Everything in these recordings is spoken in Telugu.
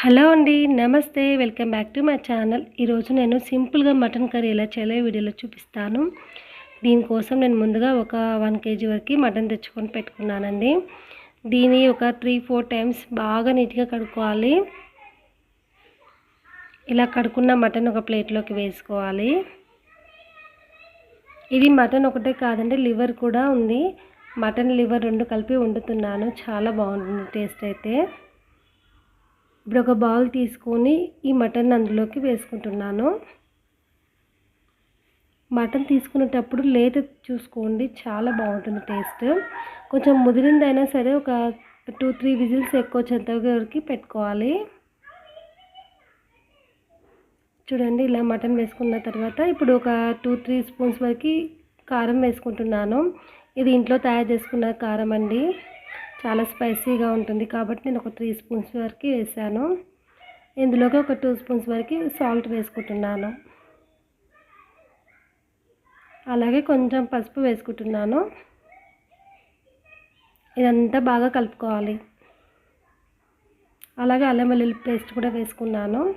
హలో అండి నమస్తే. Welcome back to my channel. ఈరోజు నేను సింపుల్గా మటన్ కర్రీ ఎలా చేయాలో వీడియోలో చూపిస్తాను. దీనికోసం నేను ముందుగా ఒక వన్ కేజీ వరకు మటన్ తెచ్చుకొని పెట్టుకున్నానండి. దీన్ని ఒక త్రీ ఫోర్ టైమ్స్ బాగా నీట్గా కడుక్కోవాలి. ఇలా కడుక్కున్న మటన్ ఒక ప్లేట్లోకి వేసుకోవాలి. ఇది మటన్ ఒకటే కాదండి లివర్ కూడా ఉంది. మటన్ లివర్ రెండు కలిపి వండుతున్నాను. చాలా బాగుంటుంది టేస్ట్ అయితే. ఇప్పుడు ఒక బౌల్ తీసుకొని ఈ మటన్ అందులోకి వేసుకుంటున్నాను. మటన్ తీసుకునేటప్పుడు లేత చూసుకోండి చాలా బాగుంటుంది టేస్ట్. కొంచెం ముదిరిందైనా సరే ఒక టూ త్రీ విజిల్స్ ఎక్కువ చెంత వరకు పెట్టుకోవాలి. చూడండి ఇలా మటన్ వేసుకున్న తర్వాత ఇప్పుడు ఒక టూ త్రీ స్పూన్స్ వరకు కారం వేసుకుంటున్నాను. ఇది ఇంట్లో తయారు చేసుకున్న కారం అండి. చాలా స్పైసీగా ఉంటుంది కాబట్టి నేను ఒక త్రీ స్పూన్స్ వరకు వేసాను. ఇందులోకి ఒక టూ స్పూన్స్ వరకు సాల్ట్ వేసుకుంటున్నాను. అలాగే కొంచెం పసుపు వేసుకుంటున్నాను. ఇదంతా బాగా కలుపుకోవాలి. అలాగే అల్లం వెల్లుల్లి పేస్ట్ కూడా వేసుకున్నాను.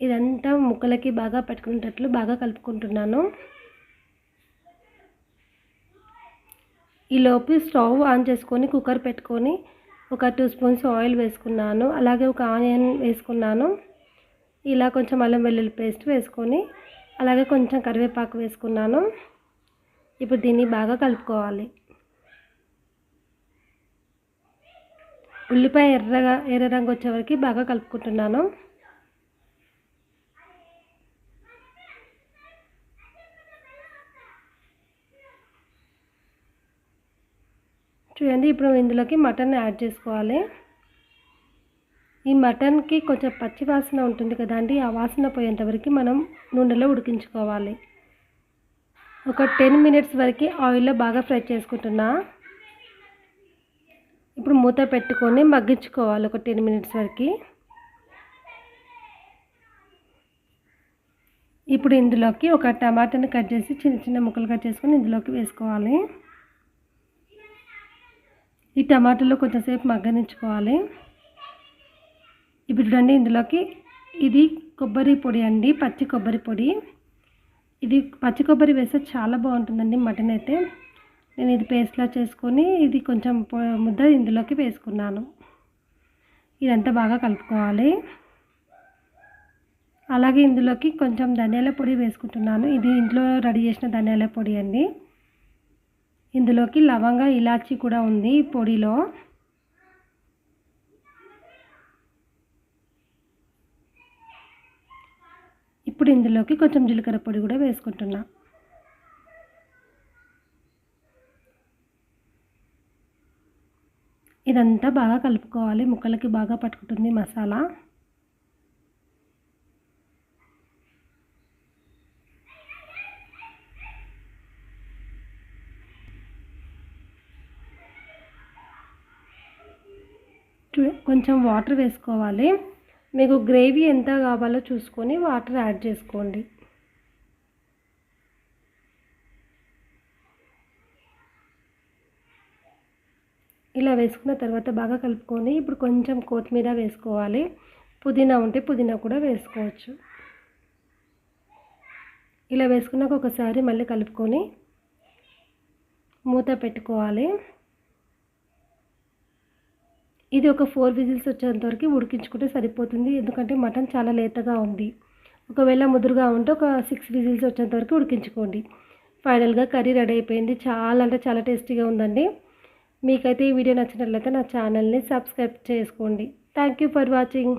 ఇదంతా ముక్కలకి బాగా పెట్టుకునేటట్లు బాగా కలుపుకుంటున్నాను. ఈలోపు స్టవ్ ఆన్ చేసుకొని కుక్కర్ పెట్టుకొని ఒక టూ స్పూన్స్ ఆయిల్ వేసుకున్నాను. అలాగే ఒక ఆనియన్ వేసుకున్నాను. ఇలా కొంచెం అల్లం వెల్లుల్లి పేస్ట్ వేసుకొని అలాగే కొంచెం కరివేపాకు వేసుకున్నాను. ఇప్పుడు దీన్ని బాగా కలుపుకోవాలి. ఉల్లిపాయ ఎర్రగా ఎర్ర రంగు వచ్చే వరకు బాగా కలుపుకుంటున్నాను. చూడండి ఇప్పుడు ఇందులోకి మటన్ యాడ్ చేసుకోవాలి. ఈ మటన్కి కొంచెం పచ్చి వాసన ఉంటుంది కదండి ఆ వాసన పోయేంత వరకు మనం నూనెలో ఉడికించుకోవాలి. ఒక టెన్ మినిట్స్ వరకు ఆయిల్లో బాగా ఫ్రై చేసుకుంటున్నా. ఇప్పుడు మూత పెట్టుకొని మగ్గించుకోవాలి ఒక టెన్ మినిట్స్ వరకు. ఇప్పుడు ఇందులోకి ఒక టమాటాని కట్ చేసి చిన్న చిన్న ముక్కలు కట్ చేసుకొని ఇందులోకి వేసుకోవాలి. ఈ టమాటాలో కొంచెంసేపు మగ్గనించుకోవాలి ఇప్పుడు చూడండి ఇందులోకి ఇది కొబ్బరి పొడి అండి పచ్చి కొబ్బరి పొడి. ఇది పచ్చి కొబ్బరి వేస్తే చాలా బాగుంటుందండి మటన్ అయితే. నేను ఇది పేస్ట్లా చేసుకొని ఇది కొంచెం ముద్ద ఇందులోకి వేసుకున్నాను. ఇదంతా బాగా కలుపుకోవాలి. అలాగే ఇందులోకి కొంచెం ధనియాల పొడి వేసుకుంటున్నాను. ఇది ఇంట్లో రెడీ చేసిన ధనియాల పొడి అండి. ఇందులోకి లవంగ ఇలాచి కూడా ఉంది పొడిలో. ఇప్పుడు ఇందులోకి కొంచెం జీలకర్ర పొడి కూడా వేసుకుంటున్నా. ఇదంతా బాగా కలుపుకోవాలి. ముక్కలకి బాగా పట్టుకుంటుంది మసాలా. కొంచెం వాటర్ వేసుకోవాలి. మీకు గ్రేవీ ఎంత కావాలో చూసుకొని వాటర్ యాడ్ చేసుకోండి. ఇలా వేసుకున్న తర్వాత బాగా కలుపుకొని ఇప్పుడు కొంచెం కొత్తిమీర వేసుకోవాలి. పుదీనా ఉంటే పుదీనా కూడా వేసుకోవచ్చు. ఇలా వేసుకున్నాక ఒకసారి మళ్ళీ కలుపుకొని మూత పెట్టుకోవాలి. ఇది ఒక ఫోర్ విజిల్స్ వచ్చేంత వరకు ఉడికించుకుంటే సరిపోతుంది. ఎందుకంటే మటన్ చాలా లేతగా ఉంది. ఒకవేళ ముదురుగా ఉంటే ఒక సిక్స్ విజిల్స్ వచ్చేంత వరకు ఉడికించుకోండి. ఫైనల్గా కర్రీ రెడీ అయిపోయింది. చాలా అంటే చాలా టేస్టీగా ఉందండి. మీకైతే ఈ వీడియో నచ్చినట్లయితే నా ఛానల్ని సబ్స్క్రైబ్ చేసుకోండి. Thank you for watching.